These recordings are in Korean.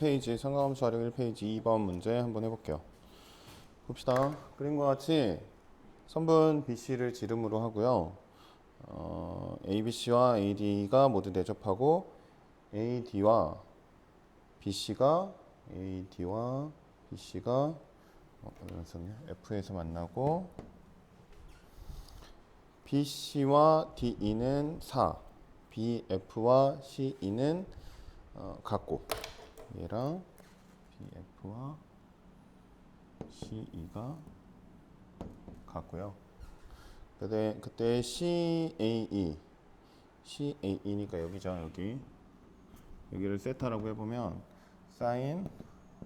1페이지 상가함수 활용 1페이지 2번 문제 한번 해볼게요. 봅시다. 그림과 같이 선분 BC를 지름으로 하고요. 어, ABC와 AD가 모두 내접하고 AD와 BC가 AD와 BC가 어. F에서 만나고 BC와 DE는 4, BF와 CE는 어, 같고 얘랑 BF와 CE가 같고요. 그때 그때 CAE CAE니까 여기죠 여기 여기를 세타라고 해보면 사인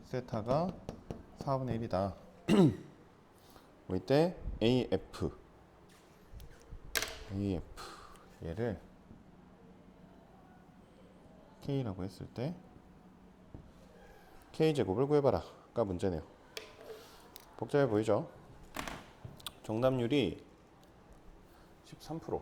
세타가 4분의 1이다. 뭐 이때 AF AF 얘를 K라고 했을 때 K제곱을 구해봐라 가 문제네요. 복잡해 보이죠? 정답률이 13%.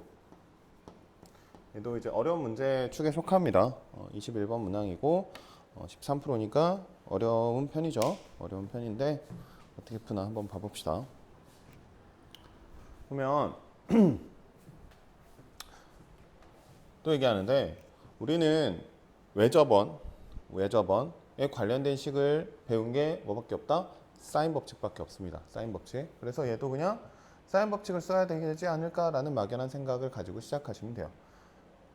얘도 이제 어려운 문제 축에 속합니다. 어, 21번 문항이고 어, 13%니까 어려운 편이죠. 어려운 편인데 어떻게 푸나 한번 봐봅시다. 보면 또 얘기하는데 우리는 외접원, 외접원에 관련된 식을 배운 게 뭐밖에 없다? 사인 법칙밖에 없습니다. 사인 법칙. 그래서 얘도 그냥 사인 법칙을 써야 되지 않을까라는 막연한 생각을 가지고 시작하시면 돼요.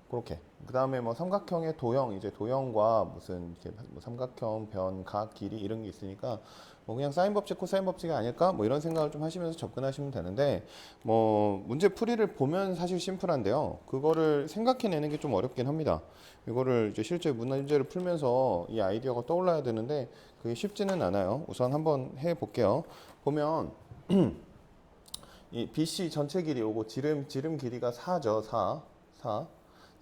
그렇게. 그 다음에 뭐 삼각형의 도형, 이제 도형과 무슨 이렇게 뭐 삼각형, 변, 각, 길이 이런 게 있으니까 뭐 그냥 사인 법칙, 코사인 법칙이 아닐까? 뭐 이런 생각을 좀 하시면서 접근하시면 되는데 뭐 문제 풀이를 보면 사실 심플한데요. 그거를 생각해내는 게 좀 어렵긴 합니다. 이거를 이제 실제 문제를 풀면서 이 아이디어가 떠올라야 되는데 그게 쉽지는 않아요. 우선 한번 해 볼게요. 보면 이 BC 전체 길이 오고 지름 지름 길이가 4죠. 4. 4.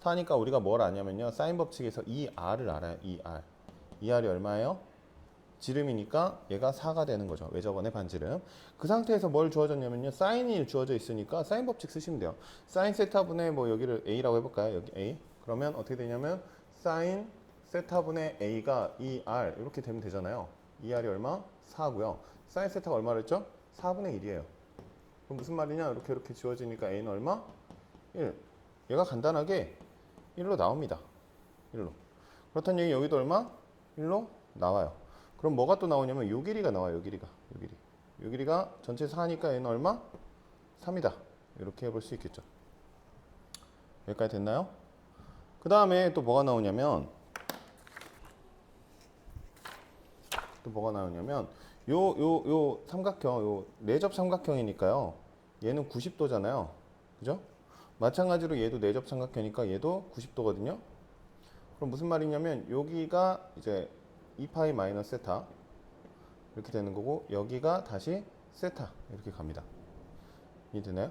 4니까 우리가 뭘 아냐면요. 사인 법칙에서 2R을 알아요. 2R. 2R이 얼마예요? 지름이니까 얘가 4가 되는 거죠. 외접원의 반지름. 그 상태에서 뭘 주어졌냐면요. 사인이 주어져 있으니까 사인 법칙 쓰시면 돼요. 사인 세타분의 뭐 여기를 A라고 해볼까요? 여기 A. 그러면 어떻게 되냐면 사인 세타분의 A가 2R 이렇게 되면 되잖아요. 2R이 얼마? 4고요. 사인 세타가 얼마를 했죠? 4분의 1이에요. 그럼 무슨 말이냐? 이렇게 이렇게 지워지니까 A는 얼마? 1. 얘가 간단하게 1로 나옵니다. 1로. 그렇다는 얘기 여기도 얼마? 1로 나와요. 그럼 뭐가 또 나오냐면 요 길이가 나와요. 요 길이가. 요 길이. 요 길이가 전체 4니까 얘는 얼마? 3이다. 이렇게 해볼 수 있겠죠. 여기까지 됐나요? 그 다음에 또 뭐가 나오냐면 또 뭐가 나오냐면 요 요 요 삼각형 요 내접 삼각형이니까요. 얘는 90도잖아요. 그죠? 마찬가지로 얘도 내접 삼각형이니까 얘도 90도거든요. 그럼 무슨 말이냐면 여기가 이제 2파이 마이너스 세타 이렇게 되는 거고 여기가 다시 세타 이렇게 갑니다. 이해되나요?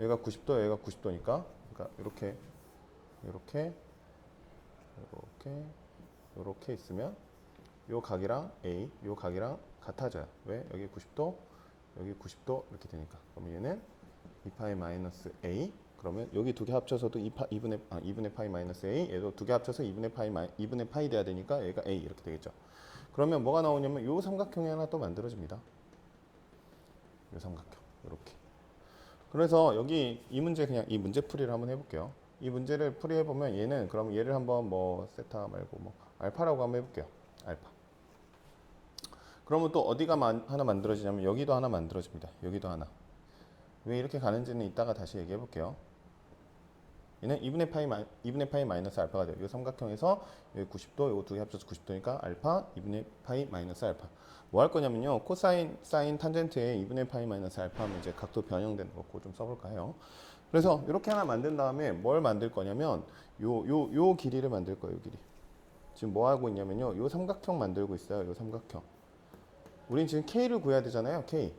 얘가 90도, 얘가 90도니까 그러니까 이렇게 이렇게 이렇게 이렇게 있으면 요 각이랑 A, 요 각이랑 같아져요. 왜? 여기 90도, 여기 90도 이렇게 되니까. 그러면 얘는 2파이 마이너스 A 그러면 여기 두 개 합쳐서도 2파, 2분의, 아, 2분의 파이 마이너스 A 얘도 두 개 합쳐서 2분의 파이 마이, 2분의 파이 돼야 되니까 얘가 A 이렇게 되겠죠. 그러면 뭐가 나오냐면 요 삼각형이 하나 또 만들어집니다. 요 삼각형 이렇게. 그래서 여기 이 문제 그냥 이 문제 풀이를 한번 해볼게요. 이 문제를 풀이해 보면 얘는 그럼 얘를 한번 뭐 세타 말고 뭐 알파라고 한번 해볼게요. 알파. 그러면 또 어디가 만- 하나 만들어지냐면 여기도 하나 만들어집니다. 여기도 하나. 왜 이렇게 가는지는 이따가 다시 얘기해 볼게요. 얘는 2분의 파이 마 2분의 파이 마이너스 알파가 돼요. 이 삼각형에서 여기 90도, 이거 두 개 합쳐서 90도니까 알파 2분의 파이 마이너스 알파. 뭐 할 거냐면요. 코사인, 사인, 탄젠트에 2분의 파이 마이너스 알파 하면 이제 각도 변형되는 거 그거 좀 써볼까 해요. 그래서 이렇게 하나 만든 다음에 뭘 만들 거냐면 요 요 요 길이를 만들 거예요. 요 길이. 지금 뭐 하고 있냐면요. 요 삼각형 만들고 있어요. 요 삼각형. 우린 지금 K를 구해야 되잖아요. K.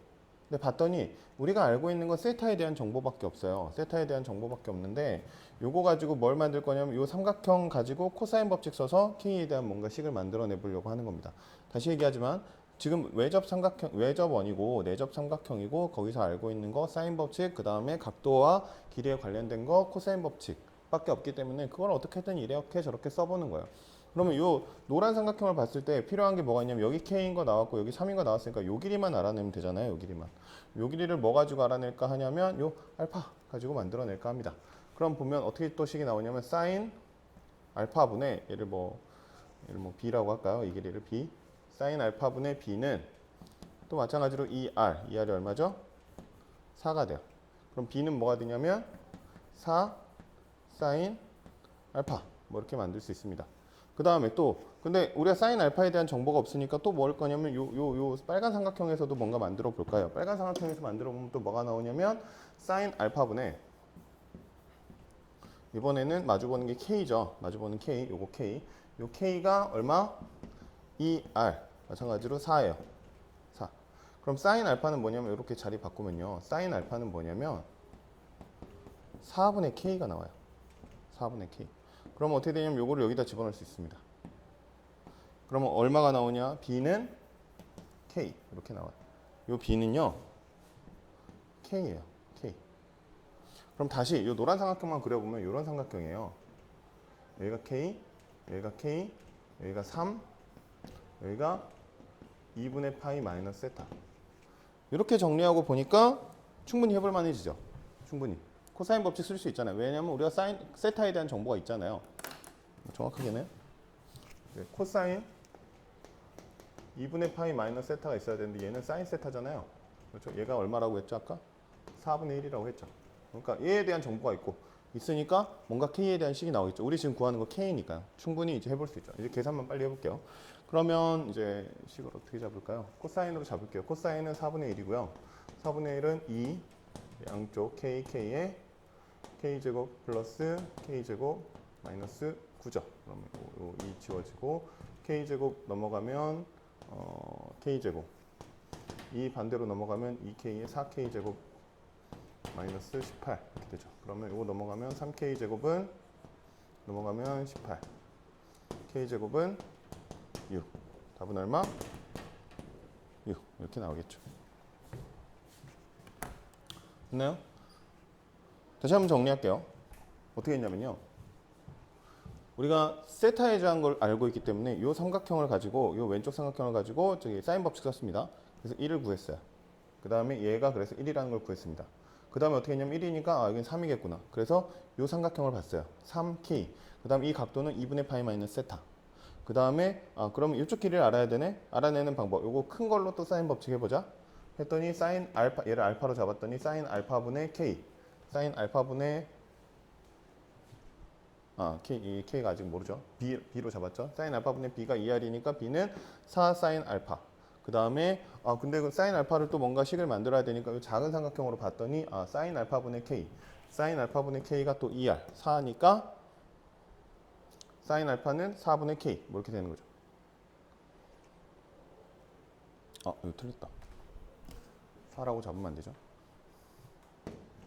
근데 봤더니 우리가 알고 있는 건 세타에 대한 정보밖에 없어요. 세타에 대한 정보밖에 없는데 요거 가지고 뭘 만들 거냐면 요 삼각형 가지고 코사인 법칙 써서 K에 대한 뭔가 식을 만들어내 보려고 하는 겁니다. 다시 얘기하지만 지금 외접 삼각형 외접원이고 내접 삼각형이고 거기서 알고 있는 거 사인 법칙 그다음에 각도와 길이에 관련된 거 코사인 법칙밖에 없기 때문에 그걸 어떻게든 이렇게 저렇게 써보는 거예요. 그러면 요 노란 삼각형을 봤을 때 필요한 게 뭐가 있냐면 여기 k인 거 나왔고 여기 3인 거 나왔으니까 요 길이만 알아내면 되잖아요. 요 길이만. 요 길이를 뭐 가지고 알아낼까 하냐면 요 알파 가지고 만들어낼까 합니다. 그럼 보면 어떻게 또 식이 나오냐면 사인 알파분의 얘를 뭐 얘를 뭐 b라고 할까요? 이 길이를 b. 사인 알파분의 b는 또 마찬가지로 2r. 2r이 얼마죠? 4가 돼요. 그럼 b는 뭐가 되냐면 4 사인 알파 뭐 이렇게 만들 수 있습니다. 그 다음에 또 근데 우리가 사인 알파에 대한 정보가 없으니까 또뭐할 거냐면 요 요 요 빨간 삼각형에서도 뭔가 만들어 볼까요? 빨간 삼각형에서 만들어 보면 또 뭐가 나오냐면 사인 알파분의 이번에는 마주 보는 게 k죠. 마주 보는 k 요거 k 요 k가 얼마? 2r 마찬가지로 4예요. 4. 그럼 사인 알파는 뭐냐면 이렇게 자리 바꾸면요. 사인 알파는 뭐냐면 4분의 k가 나와요. 4분의 k. 그럼 어떻게 되냐면 요거를 여기다 집어넣을 수 있습니다. 그러면 얼마가 나오냐? b는 k 이렇게 나와요. 요 b는요 k예요. k. 그럼 다시 요 노란 삼각형만 그려보면 이런 삼각형이에요. 여기가 k, 여기가 k, 여기가 3, 여기가 2분의 파이 마이너스 세타. 이렇게 정리하고 보니까 충분히 해볼 만해지죠. 충분히. 코사인 법칙 쓸 수 있잖아요. 왜냐하면 우리가 사인 세타에 대한 정보가 있잖아요. 정확하게는 네, 코사인 2분의 파이 마이너스 세타가 있어야 되는데 얘는 사인 세타잖아요. 그렇죠? 얘가 얼마라고 했죠 아까? 4분의 1이라고 했죠. 그러니까 얘에 대한 정보가 있고 있으니까 뭔가 k에 대한 식이 나오겠죠. 우리 지금 구하는 거 k니까요. 충분히 이제 해볼 수 있죠. 이제 계산만 빨리 해볼게요. 그러면 이제 식을 어떻게 잡을까요? 코사인으로 잡을게요. 코사인은 4분의 1이고요. 4분의 1은 2 양쪽 k k에 k제곱 플러스 k제곱 마이너스 9죠. 그러면 요, 요, 2 지워지고 k제곱 넘어가면 어, k제곱 이 반대로 넘어가면 2k에 4k제곱 마이너스 18 이렇게 되죠. 그러면 이거 넘어가면 3k 제곱은 넘어가면 18. k 제곱은 6. 답은 얼마? 6. 이렇게 나오겠죠. 됐나요? 다시 한번 정리할게요. 어떻게 했냐면요. 우리가 세타에 대한 걸 알고 있기 때문에 이 삼각형을 가지고 이 왼쪽 삼각형을 가지고 저기 사인 법칙 썼습니다. 그래서 1을 구했어요. 그 다음에 얘가 그래서 1이라는 걸 구했습니다. 그 다음에 어떻게 했냐면 1이니까 아, 여긴 3이겠구나. 그래서 이 삼각형을 봤어요. 3K. 그 다음에 이 각도는 2분의 파이 마이너스 세타. 그 다음에 아, 그럼 이쪽 길이를 알아야 되네. 알아내는 방법. 요거 큰 걸로 또 사인 법칙 해보자. 했더니 사인 알파 얘를 알파로 잡았더니 사인 알파분의 K. 사인 알파분의 아, K, 이 K가 아직 모르죠. B, B로 잡았죠. 사인 알파분의 B가 2R이니까 B는 4 사인 알파. 그 다음에 아 근데 그 사인 알파를 또 뭔가 식을 만들어야 되니까 이 작은 삼각형으로 봤더니 아 사인 알파분의 k 사인 알파분의 k가 또 2r 4니까 사인 알파는 4분의 k 뭐 이렇게 되는 거죠. 아 이거 틀렸다. 4라고 잡으면 안 되죠.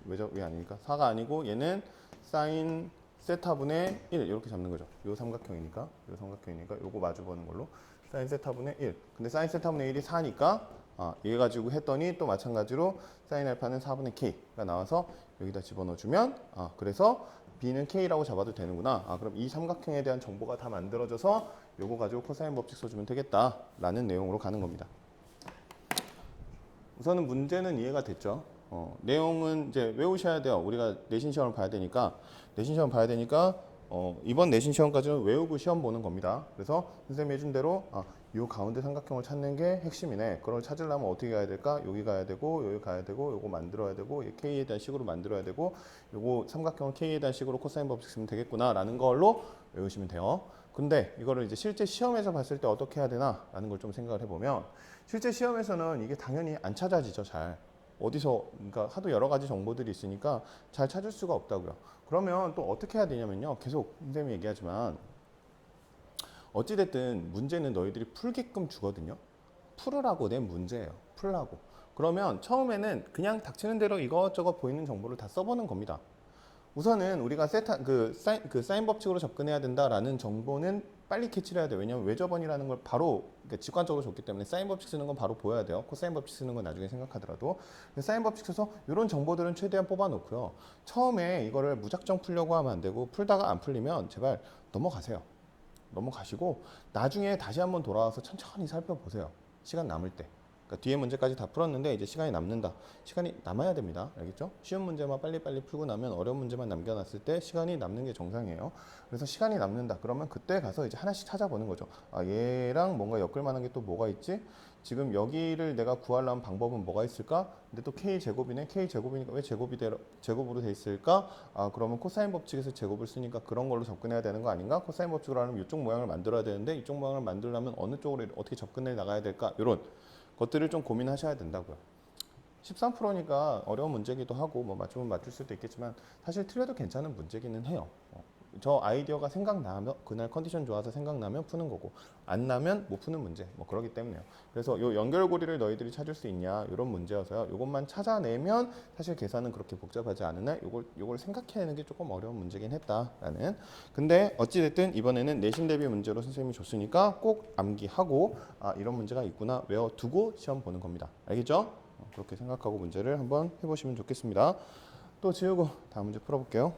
왜 아니니까 4가 아니고 얘는 사인 세타분의 1 이렇게 잡는 거죠. 요 삼각형이니까 요 삼각형이니까 요거 마주 보는 걸로 사인 세타분의 1. 근데 사인 세타분의 1이 4니까 아, 얘 가지고 했더니 또 마찬가지로 사인 알파는 4분의 k가 나와서 여기다 집어넣어 주면 아, 그래서 b는 k라고 잡아도 되는구나. 아, 그럼 이 삼각형에 대한 정보가 다 만들어져서 요거 가지고 코사인 법칙 써주면 되겠다라는 내용으로 가는 겁니다. 우선은 문제는 이해가 됐죠. 어, 내용은 이제 외우셔야 돼요. 우리가 내신 시험을 봐야 되니까 내신 시험 봐야 되니까 어, 이번 내신 시험까지는 외우고 시험 보는 겁니다. 그래서 선생님이 해준 대로 아, 요 가운데 삼각형을 찾는 게 핵심이네. 그걸 찾으려면 어떻게 가야 될까? 여기 가야 되고 여기 가야 되고 요거 만들어야 되고 이 k에 대한 식으로 만들어야 되고 요거 삼각형을 k에 대한 식으로 코사인 법칙 쓰면 되겠구나 라는 걸로 외우시면 돼요. 근데 이거를 이제 실제 시험에서 봤을 때 어떻게 해야 되나 라는 걸 좀 생각을 해보면 실제 시험에서는 이게 당연히 안 찾아지죠 잘. 어디서 그러니까 하도 여러 가지 정보들이 있으니까 잘 찾을 수가 없다고요. 그러면 또 어떻게 해야 되냐면요. 계속 선생님이 얘기하지만 어찌 됐든 문제는 너희들이 풀게끔 주거든요. 풀으라고 낸 문제예요. 풀라고. 그러면 처음에는 그냥 닥치는 대로 이것저것 보이는 정보를 다 써보는 겁니다. 우선은 우리가 세타 그 사인 그 사인 법칙으로 접근해야 된다라는 정보는 빨리 캐치를 해야 돼요. 왜냐하면 외접원이라는 걸 바로 그러니까 직관적으로 줬기 때문에 사인 법칙 쓰는 건 바로 보여야 돼요. 코사인 법칙 쓰는 건 나중에 생각하더라도 사인 법칙 써서 이런 정보들은 최대한 뽑아놓고요. 처음에 이거를 무작정 풀려고 하면 안 되고 풀다가 안 풀리면 제발 넘어가세요. 넘어가시고 나중에 다시 한번 돌아와서 천천히 살펴보세요. 시간 남을 때. 그러니까 뒤에 문제까지 다 풀었는데 이제 시간이 남는다. 시간이 남아야 됩니다. 알겠죠? 쉬운 문제만 빨리빨리 풀고 나면 어려운 문제만 남겨놨을 때 시간이 남는 게 정상이에요. 그래서 시간이 남는다. 그러면 그때 가서 이제 하나씩 찾아보는 거죠. 아, 얘랑 뭔가 엮을 만한 게 또 뭐가 있지? 지금 여기를 내가 구하려면 방법은 뭐가 있을까? 근데 또 k 제곱이네. k 제곱이니까 왜 제곱이 되, 제곱으로 돼 있을까? 아 그러면 코사인 법칙에서 제곱을 쓰니까 그런 걸로 접근해야 되는 거 아닌가? 코사인 법칙으로 하면 이쪽 모양을 만들어야 되는데 이쪽 모양을 만들려면 어느 쪽으로 어떻게 접근해 나가야 될까? 이런 것들을 좀 고민하셔야 된다고요. 13%니까 어려운 문제기도 하고 뭐 맞추면 맞출 수도 있겠지만 사실 틀려도 괜찮은 문제기는 해요. 어, 저 아이디어가 생각나면 그날 컨디션 좋아서 생각나면 푸는 거고 안 나면 못 푸는 문제 뭐 그러기 때문에요. 그래서 요 연결고리를 너희들이 찾을 수 있냐 이런 문제여서요. 요것만 찾아내면 사실 계산은 그렇게 복잡하지 않으나 요걸 요걸 생각해내는 게 조금 어려운 문제긴 했다라는. 근데 어찌 됐든 이번에는 내신 대비 문제로 선생님이 줬으니까 꼭 암기하고 아 이런 문제가 있구나 외워두고 시험 보는 겁니다. 알겠죠? 어, 그렇게 생각하고 문제를 한번 해보시면 좋겠습니다. 또 지우고 다음 문제 풀어볼게요.